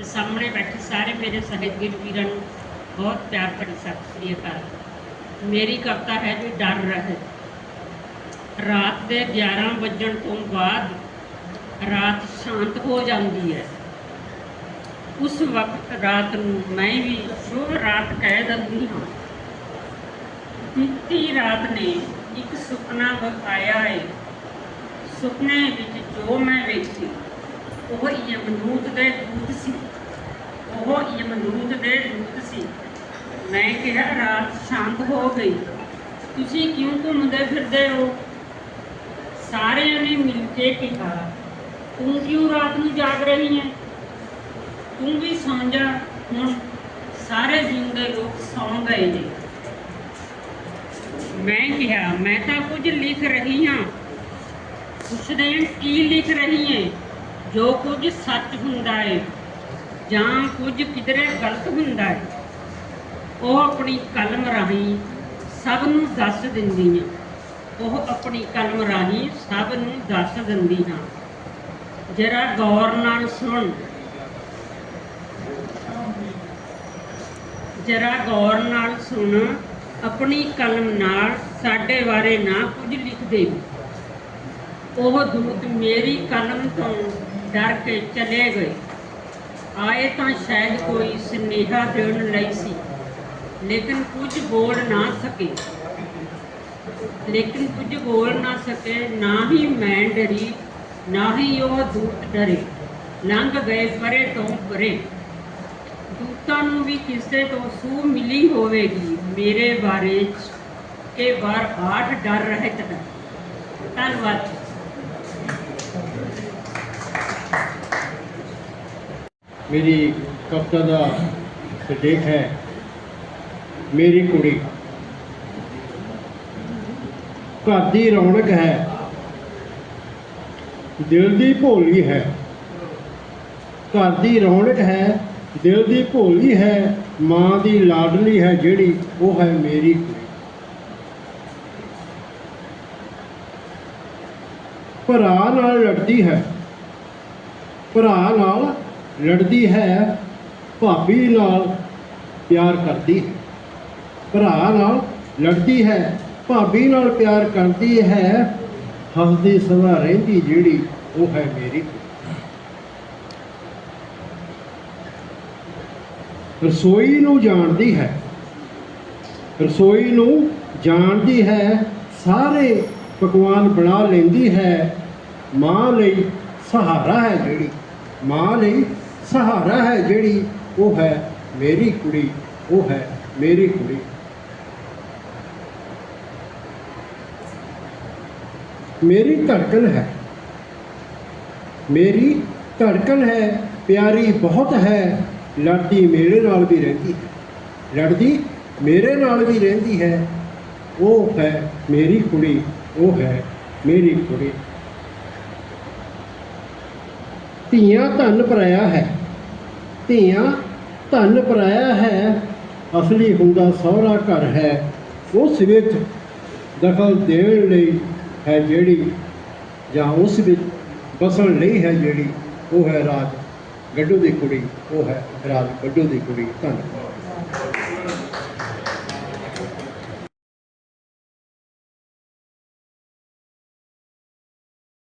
ਤੇ ਸਾਹਮਣੇ ਬੈਠੇ ਸਾਰੇ ਮੇਰੇ ਸਹਿਜਵੀਰ ਵੀਰਾਂ ਨੂੰ ਬਹੁਤ ਪਿਆਰ ਭਰੀ ਸਤਿ ਸ੍ਰੀ ਅਕਾਲ। ਮੇਰੀ ਕਵਿਤਾ ਹੈ ਜੀ, ਡਰ ਰਹੇ। ਰਾਤ ਦੇ 11 ਵਜਣ ਤੋਂ ਬਾਅਦ ਰਾਤ ਸ਼ਾਂਤ ਹੋ ਜਾਂਦੀ ਹੈ। ਉਸ ਵਕਤ ਰਾਤ ਨੂੰ ਮੈਂ ਵੀ ਸ਼ੁਭ ਰਾਤ ਕਹਿ ਦਿੰਦੀ ਹਾਂ। ਬੀਤੀ ਰਾਤ ਨੇ ਇੱਕ ਸੁਪਨਾ ਵਿਖਾਇਆ ਹੈ ਸੁਪਨੇ ਵਿੱਚ ਜੋ ਮੈਂ ਵੇਖੀ, ਉਹ ਯਮਨੂਤ ਦੇ ਦੂਤ ਸੀ। ਉਹ ਯਮਨੂਤ ਦੇ ਦੂਤ ਸੀ। ਮੈਂ ਕਿਹਾ, ਰਾਤ ਸ਼ਾਂਤ ਹੋ ਗਈ। ਤੁਸੀਂ ਕਿਉਂ ਘੁੰਮਦੇ ਫਿਰਦੇ ਹੋ? ਸਾਰਿਆਂ ਨੇ ਮਿਲ ਕੇ ਕਿਹਾ, ਤੂੰ ਕਿਉਂ ਰਾਤ ਨੂੰ ਜਾਗ ਰਹੀ ਹੈ ਤੂੰ ਵੀ ਸੌਂ ਜਾ, ਹੁਣ ਸਾਰੇ ਜਿੰਦੇ ਲੋਕ ਸੌਂ ਗਏ ਨੇ। ਮੈਂ ਕਿਹਾ, ਮੈਂ ਤਾਂ ਕੁਝ ਲਿਖ ਰਹੀ ਹਾਂ। ਪੁੱਛਦੇ ਕੀ ਲਿਖ ਰਹੀ ਹੈ ਜੋ ਕੁਝ ਸੱਚ ਹੁੰਦਾ ਹੈ ਜਾਂ ਕੁਝ ਕਿਧਰੇ ਗਲਤ ਹੁੰਦਾ ਹੈ, ਉਹ ਆਪਣੀ ਕਲਮ ਰਾਹੀਂ ਸਭ ਨੂੰ ਦੱਸ ਦਿੰਦੀ ਹੈ। ਉਹ ਆਪਣੀ ਕਲਮ ਰਾਹੀਂ ਸਭ ਨੂੰ ਦੱਸ ਦਿੰਦੀ ਹਾਂ। ਜਰਾ ਗੌਰ ਨਾਲ ਸੁਣ। ਜਰਾ ਗੌਰ ਨਾਲ ਸੁਣ। ਆਪਣੀ ਕਲਮ ਨਾਲ ਸਾਡੇ ਬਾਰੇ ਨਾ ਕੁਝ ਲਿਖ ਦੇ। ਉਹ ਦੂਤ ਮੇਰੀ ਕਲਮ ਤੋਂ ਡਰ ਕੇ ਚਲੇ ਗਏ। ਆਏ ਤਾਂ ਸ਼ਾਇਦ ਕੋਈ ਸੁਨੇਹਾ ਦੇਣ ਲਈ ਸੀ, ਲੇਕਿਨ ਕੁਝ ਬੋਲ ਨਾ ਸਕੇ। ਲੇਕਿਨ ਕੁਝ ਬੋਲ ਨਾ ਸਕੇ, ਨਾ ਹੀ ਮੈਂ ਡਰੀ, ਨਾ ਹੀ ਉਹ ਦੂਤ ਡਰੇ। ਲੰਘ ਗਏ ਪਰੇ ਤੋਂ ਪਰੇ। ਦੂਤਾਂ ਨੂੰ ਵੀ ਕਿਸੇ ਤੋਂ ਸੂ ਮਿਲੀ ਹੋਵੇਗੀ, ਮੇਰੇ ਬਾਰੇ ਕਿ ਬਾਰ ਆਠ ਡਰ ਰਹਿਤ ਹੈ। ਧੰਨਵਾਦ ਮੇਰੀ ਕਵਿਤਾ ਦਾ ਸਿਰਲੇਖ ਹੈ, ਮੇਰੀ ਕੁੜੀ, ਘਰ ਦੀ ਰੌਣਕ ਹੈ, ਦਿਲ ਦੀ ਭੋਲੀ ਹੈ। ਘਰ ਦੀ ਰੌਣਕ ਹੈ, ਦਿਲ ਦੀ ਭੋਲੀ ਹੈ, ਮਾਂ ਦੀ ਲਾਡਲੀ ਹੈ ਜਿਹੜੀ ਉਹ ਹੈ ਮੇਰੀ ਕੁੜੀ। ਭਰਾ ਨਾਲ ਲੜਦੀ ਹੈ, ਭਰਾ ਨਾਲ ਲੜਦੀ ਹੈ, ਭਾਬੀ ਨਾਲ ਪਿਆਰ ਕਰਦੀ ਹੈ। ਭਰਾ ਨਾਲ ਲੜਦੀ ਹੈ, ਭਾਬੀ ਨਾਲ ਪਿਆਰ ਕਰਦੀ ਹੈ, ਹੱਸਦੀ ਸਦਾ ਰਹਿੰਦੀ ਜਿਹੜੀ ਉਹ ਹੈ ਮੇਰੀ। ਰਸੋਈ ਨੂੰ ਜਾਣਦੀ ਹੈ। ਰਸੋਈ ਨੂੰ ਜਾਣਦੀ ਹੈ, ਸਾਰੇ ਪਕਵਾਨ ਬਣਾ ਲੈਂਦੀ ਹੈ। ਮਾਂ ਲਈ ਸਹਾਰਾ ਹੈ ਜਿਹੜੀ। ਮਾਂ ਲਈ ਸਹਾਰਾ ਹੈ ਜਿਹੜੀ ਉਹ ਹੈ ਮੇਰੀ ਕੁੜੀ, ਉਹ ਹੈ ਮੇਰੀ ਕੁੜੀ। ਮੇਰੀ ਧੜਕਣ ਹੈ। ਮੇਰੀ ਧੜਕਣ ਹੈ, ਪਿਆਰੀ ਬਹੁਤ ਹੈ, ਲੜਦੀ ਮੇਰੇ ਨਾਲ ਵੀ ਰਹਿੰਦੀ ਹੈ। ਲੜਦੀ ਮੇਰੇ ਨਾਲ ਵੀ ਰਹਿੰਦੀ ਹੈ, ਉਹ ਹੈ ਮੇਰੀ ਕੁੜੀ, ਉਹ ਹੈ ਮੇਰੀ ਕੁੜੀ। ਧੀਆਂ ਧਨ ਪਰਾਇਆ ਹੈ। ਧੀਆਂ ਧਨ ਭਰਾਇਆ ਹੈ, ਅਸਲੀ ਹੁੰਦਾ ਸਹੁਰਾ ਘਰ ਹੈ। ਉਸ ਵਿੱਚ ਦਖਲ ਦੇਣ ਲਈ ਹੈ ਜਿਹੜੀ, ਜਾਂ ਉਸ ਵਿੱਚ ਬਸਣ ਲਈ ਹੈ ਜਿਹੜੀ, ਉਹ ਹੈ ਰਾਜ। ਗੱਡੂ ਦੀ ਕੁੜੀ, ਉਹ ਹੈ ਰਾਜ। ਗੱਡੂ ਦੀ ਕੁੜੀ ਧੰਨਵਾਦ